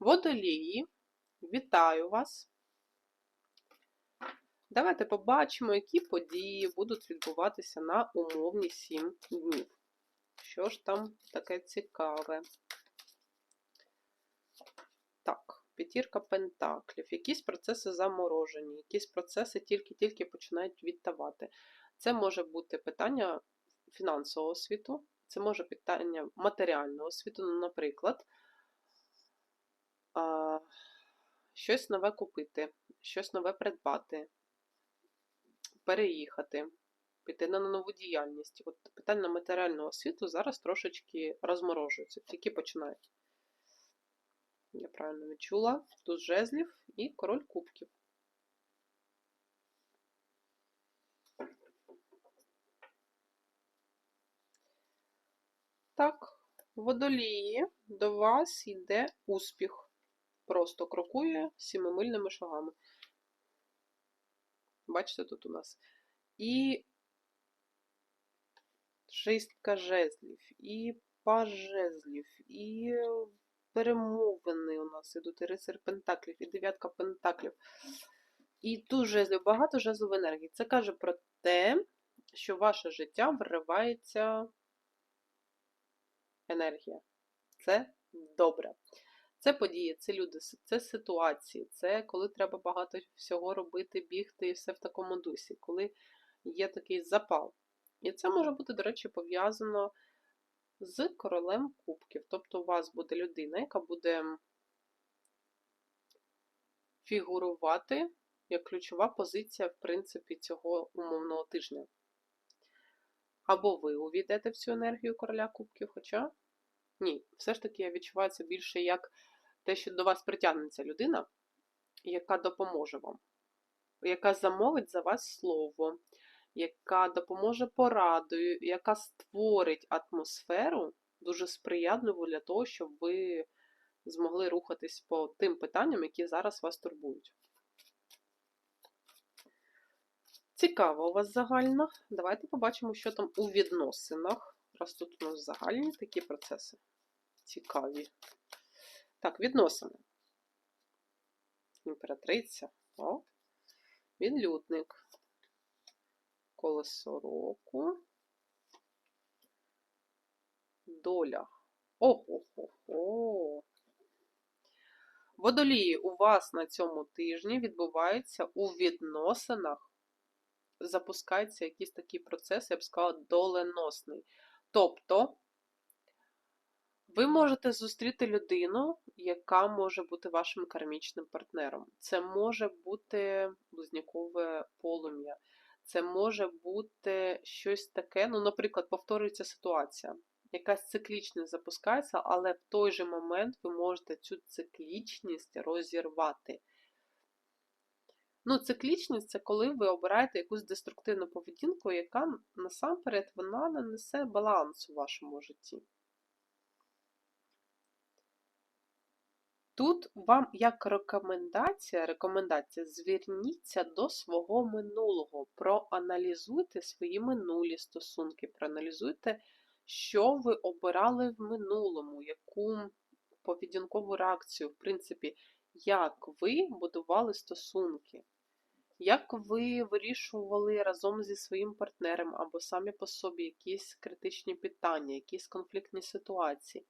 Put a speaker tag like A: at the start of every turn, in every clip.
A: Водолії, вітаю вас! Давайте побачимо, які події будуть відбуватися на умовні 7 днів. Що ж там таке цікаве? Так, п'ятірка пентаклів. Якісь процеси заморожені, якісь процеси тільки-тільки починають відтавати. Це може бути питання фінансового світу, це може питання матеріального світу, ну, наприклад, а, щось нове купити, щось нове придбати, переїхати, піти на нову діяльність. От питання матеріального світу зараз трошечки розморожуються, тільки починають. Я правильно відчула. Тут жезлів і король кубків. Так, водолії, до вас йде успіх. Просто крокує сімимильними шагами. Бачите, тут у нас і шістка жезлів, і паж жезлів, і перемовини у нас ідуть, і рицар пентаклів, і дев'ятка пентаклів. І тут жезлів, багато жезлів енергії. Це каже про те, що ваше життя вривається енергія. Це добре. Це події, це люди, це ситуації, це коли треба багато всього робити, бігти і все в такому дусі, коли є такий запал. І це може бути, до речі, пов'язано з королем кубків. Тобто у вас буде людина, яка буде фігурувати як ключова позиція, в принципі, цього умовного тижня. Або ви увійдете в цю енергію короля кубків, хоча ні, все ж таки я відчуваю це більше як те, що до вас притягнеться людина, яка допоможе вам, яка замовить за вас слово, яка допоможе порадою, яка створить атмосферу дуже сприятливу для того, щоб ви змогли рухатись по тим питанням, які зараз вас турбують. Цікаво у вас загально. Давайте побачимо, що там у відносинах. Раз тут у нас загальні такі процеси. Цікаві. Так, відносини. Імператриця. О. Відлюдник. Колесо року. Доля. Ого-го-го. Водолії у вас на цьому тижні відбуваються у відносинах. Запускається якийсь такий процес, я б сказала, доленосний. Тобто, ви можете зустріти людину, яка може бути вашим кармічним партнером. Це може бути близнякове полум'я, це може бути щось таке, ну, наприклад, повторюється ситуація. Якась циклічність запускається, але в той же момент ви можете цю циклічність розірвати. Ну, циклічність це коли ви обираєте якусь деструктивну поведінку, яка насамперед вона не баланс у вашому житті. Тут вам як рекомендація, рекомендація, зверніться до свого минулого, проаналізуйте свої минулі стосунки, проаналізуйте, що ви обирали в минулому, яку поведінкову реакцію, в принципі, як ви будували стосунки, як ви вирішували разом зі своїм партнером або самі по собі якісь критичні питання, якісь конфліктні ситуації.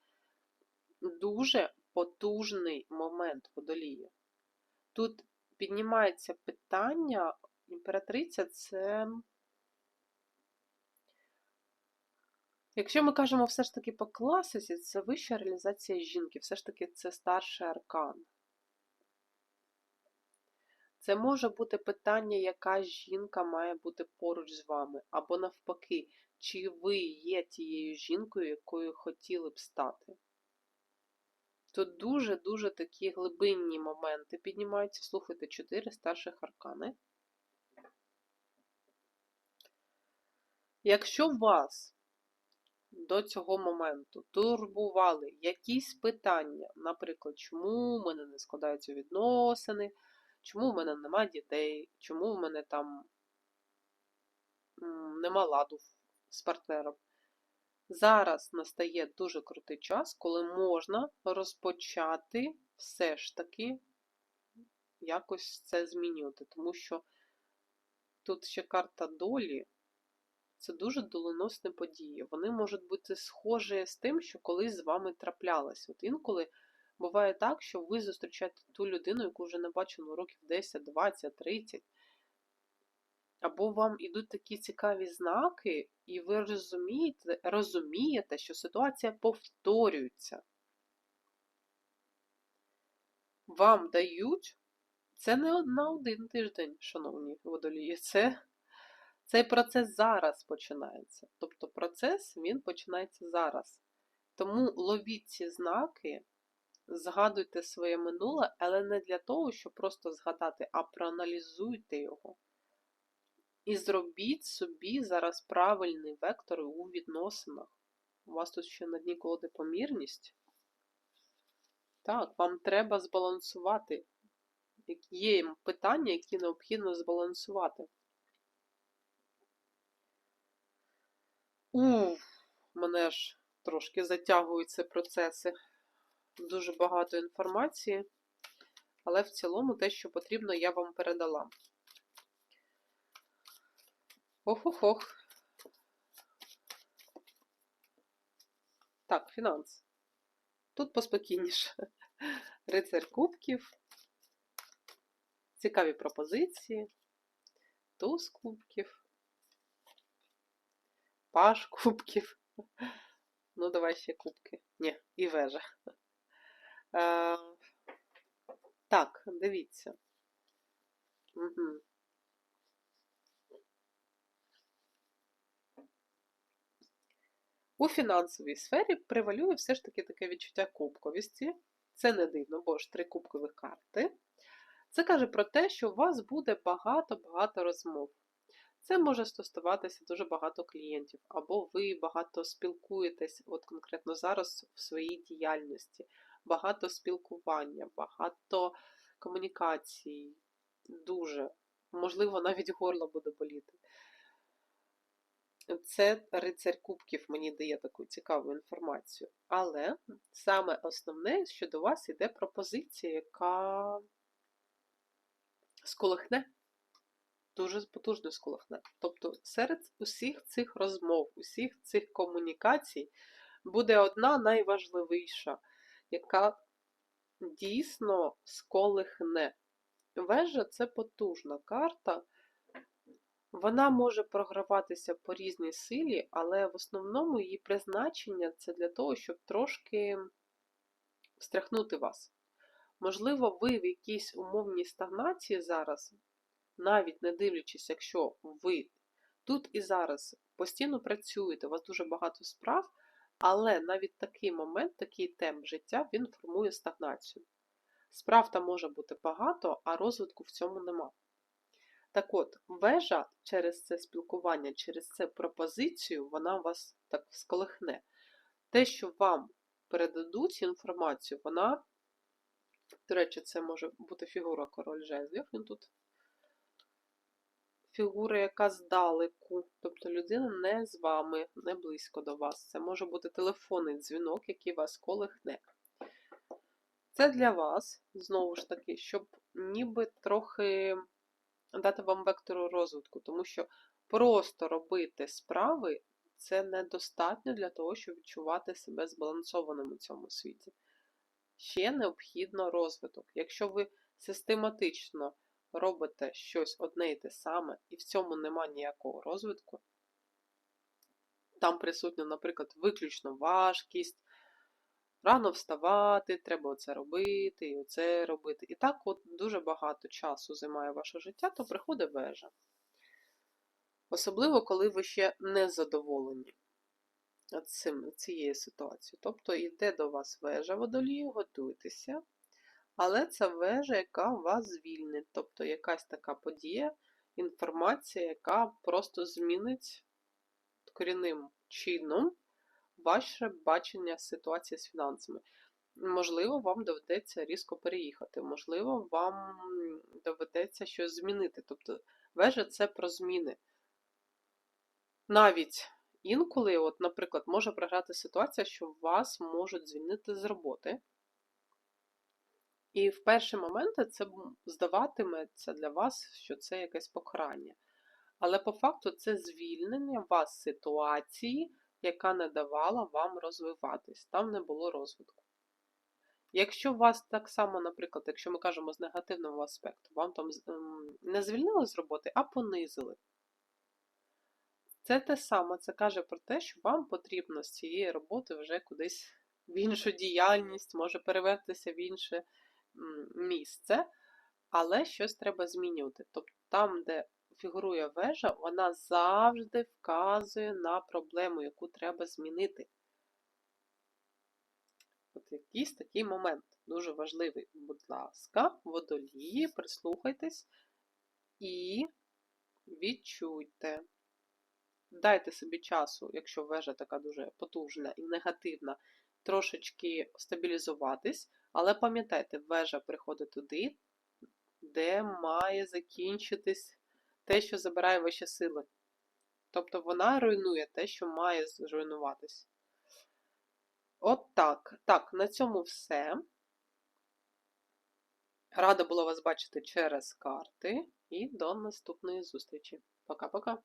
A: Дуже потужний момент водолії. Тут піднімається питання, імператриця це. Якщо ми кажемо все ж таки по класиці, це вища реалізація жінки, все ж таки це старший аркан. Це може бути питання, яка жінка має бути поруч з вами, або навпаки, чи ви є тією жінкою, якою хотіли б стати. Тут дуже-дуже такі глибинні моменти піднімаються. Слухайте, чотири старших аркани. Якщо вас до цього моменту турбували якісь питання, наприклад, чому в мене не складаються відносини, чому в мене нема дітей, чому в мене там нема ладу з партнером, Зараз настає дуже крутий час, коли можна розпочати все ж таки якось це змінювати, тому що тут ще карта долі. Це дуже доленосні події. Вони можуть бути схожі з тим, що колись з вами траплялось. От інколи буває так, що ви зустрічаєте ту людину, яку вже не бачили років 10, 20, 30. Або вам ідуть такі цікаві знаки, і ви розумієте, розумієте, що ситуація повторюється. Вам дають, це не на один тиждень, шановні водолії, це цей процес зараз починається. Тобто процес він починається зараз. Тому ловіть ці знаки, згадуйте своє минуле, але не для того, щоб просто згадати, а проаналізуйте його. І зробіть собі зараз правильний вектор у відносинах. У вас тут ще на дні колоди помірність. Так, вам треба збалансувати. Є питання, які необхідно збалансувати. Уф, мене ж трошки затягуються процеси. Дуже багато інформації, але в цілому те, що потрібно, я вам передала. Ох-ох-ох. Так, фінанс. Тут поспокійніше. Рицарь кубків. Цікаві пропозиції. Туз кубків. Паш кубків. Ну, давай ще кубки. Ні, і вежа. Е, Так, дивіться. Угу. У фінансовій сфері превалює все ж таки таке відчуття кубковісті. Це не дивно, бо ж три кубкові карти. Це каже про те, що у вас буде багато-багато розмов. Це може стосуватися дуже багато клієнтів, або ви багато спілкуєтесь, от конкретно зараз в своїй діяльності, багато спілкування, багато комунікацій, дуже. Можливо, навіть горло буде боліти. Це рицарь кубків мені дає таку цікаву інформацію. Але саме основне, що до вас йде пропозиція, яка сколихне, дуже потужно сколихне. Тобто серед усіх цих розмов, усіх цих комунікацій буде одна найважливіша, яка дійсно сколихне. Вежа це потужна карта. Вона може програватися по різній силі, але в основному її призначення це для того, щоб трошки встряхнути вас. Можливо, ви в якійсь умовній стагнації зараз, навіть не дивлячись, якщо ви тут і зараз постійно працюєте, у вас дуже багато справ, але навіть такий момент, такий темп життя, він формує стагнацію. Справ там може бути багато, а розвитку в цьому нема. Так от, вежа через це спілкування, через це пропозицію, вона вас так сколихне. Те, що вам передадуть інформацію, вона, до речі, це може бути фігура король жезлів, він тут. Фігура, яка здалеку, тобто людина не з вами, не близько до вас. Це може бути телефонний дзвінок, який вас колихне. Це для вас, знову ж таки, щоб ніби трохи дати вам вектору розвитку, тому що просто робити справи це недостатньо для того, щоб відчувати себе збалансованим у цьому світі. Ще необхідно розвиток. Якщо ви систематично робите щось одне і те саме, і в цьому нема ніякого розвитку, там присутня, наприклад, виключно важкість, рано вставати, треба оце робити, і оце робити. І так от дуже багато часу займає ваше життя, то приходить вежа. Особливо, коли ви ще не задоволені цим, цією ситуацією. Тобто йде до вас вежа водолію, готуйтеся. Але це вежа, яка вас звільнить. Тобто якась така подія, інформація, яка просто змінить корінним чином ваше бачення ситуації з фінансами. Можливо, вам доведеться різко переїхати, можливо, вам доведеться щось змінити. Тобто, вежа це про зміни. Навіть Інколи, от, наприклад, може програти ситуація, що вас можуть звільнити з роботи. І в перші моменти це здаватиметься для вас, що це якесь покарання. Але по факту це звільнення вас ситуації, яка не давала вам розвиватись. Там не було розвитку. Якщо вас так само, наприклад, якщо ми кажемо з негативного аспекту, вам там ем, не звільнили з роботи, а понизили. Це те саме, це каже про те, що вам потрібно з цієї роботи вже кудись в іншу діяльність, може перевестися в інше місце, але щось треба змінювати. Тобто там, де фігурує вежа, вона завжди вказує на проблему, яку треба змінити. От якийсь такий момент дуже важливий. Будь ласка, водолії, прислухайтесь і відчуйте. Дайте собі часу, якщо вежа така дуже потужна і негативна, трошечки стабілізуватись, але пам'ятайте, вежа приходить туди, де має закінчитись те, що забирає ваші сили. Тобто вона руйнує те, що має зруйнуватись. От так. Так, на цьому все. Рада була вас бачити через карти і до наступної зустрічі. Пока-пока.